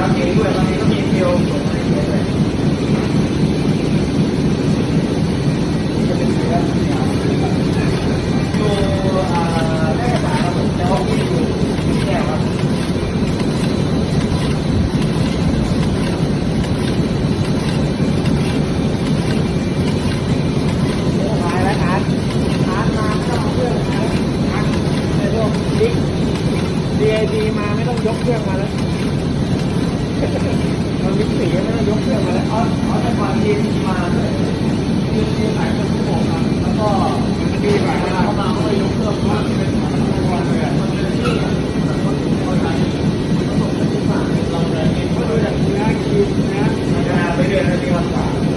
แล้วงด้วยบางก็มีเดียวส่อะไรเยอะเลยจะเป็นเสียอยู่อ่าแม่ตาครับผมแล้วที่อยู่ที่แก้วครับดีมาไม่ต้องยกเครื่องมาแล้ว ที่สี่ก็ได้ยกเครื่องมาแล้วอ๋ออ๋อแต่ความเย็นมาด้วยเย็นที่หลายคนที่บอกครัแล้วก็มีหลายคนเข้ามาเขาเลยยกเครื่องว่าเป็นของตัวเลยมันเป็นชื่อคนคนไทยผสมกันที่ฝากเราเลยก็ดูจากเนื้อกินนะเวลาไปเดินที่ลำบาก